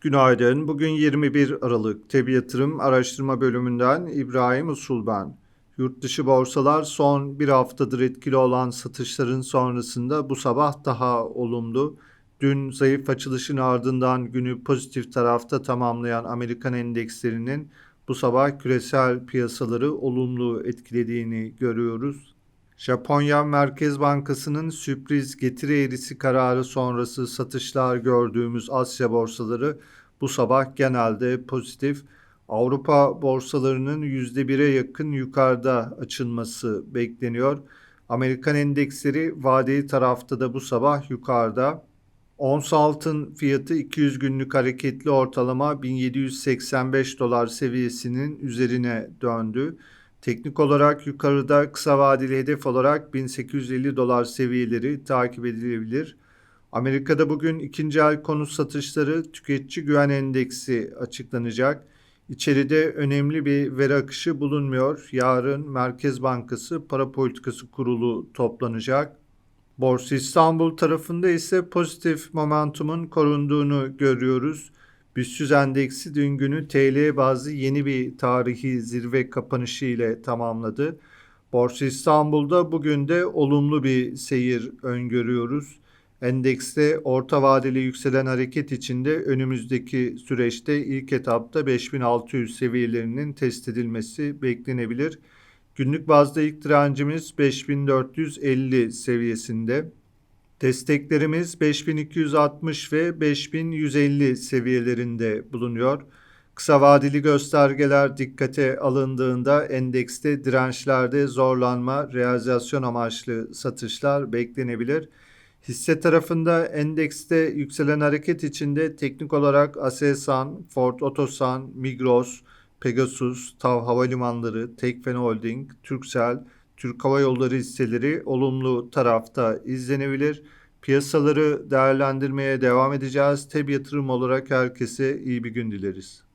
Günaydın. Bugün 21 Aralık. Tebi Yatırım Araştırma Bölümünden İbrahim Usul ben. Yurt dışı borsalar son bir haftadır etkili olan satışların sonrasında bu sabah daha olumlu. Dün zayıf açılışın ardından günü pozitif tarafta tamamlayan Amerikan endekslerinin bu sabah küresel piyasaları olumlu etkilediğini görüyoruz. Japonya Merkez Bankası'nın sürpriz getiri eğrisi kararı sonrası satışlar gördüğümüz Asya borsaları bu sabah genelde pozitif. Avrupa borsalarının %1'e yakın yukarıda açılması bekleniyor. Amerikan endeksleri vadeli tarafta da bu sabah yukarıda. Ons altın fiyatı 200 günlük hareketli ortalama 1785 dolar seviyesinin üzerine döndü. Teknik olarak yukarıda kısa vadeli hedef olarak 1850 dolar seviyeleri takip edilebilir. Amerika'da bugün ikinci el konut satışları tüketici güven endeksi açıklanacak. İçeride önemli bir veri akışı bulunmuyor. Yarın Merkez Bankası Para Politikası Kurulu toplanacak. Borsa İstanbul tarafında ise pozitif momentumun korunduğunu görüyoruz. BIST endeksi dün günü TL bazı yeni bir tarihi zirve kapanışı ile tamamladı. Borsa İstanbul'da bugün de olumlu bir seyir öngörüyoruz. Endekste orta vadeli yükselen hareket içinde önümüzdeki süreçte ilk etapta 5600 seviyelerinin test edilmesi beklenebilir. Günlük bazda ilk direncimiz 5450 seviyesinde. Desteklerimiz 5260 ve 5150 seviyelerinde bulunuyor. Kısa vadeli göstergeler dikkate alındığında endekste dirençlerde zorlanma, realizasyon amaçlı satışlar beklenebilir. Hisse tarafında endekste yükselen hareket içinde teknik olarak Aselsan, Ford Otosan, Migros, Pegasus, TAV Havalimanları, Tekfen Holding, Turkcell, Türk Hava Yolları hisseleri olumlu tarafta izlenebilir. Piyasaları değerlendirmeye devam edeceğiz. Teb yatırım olarak herkese iyi bir gün dileriz.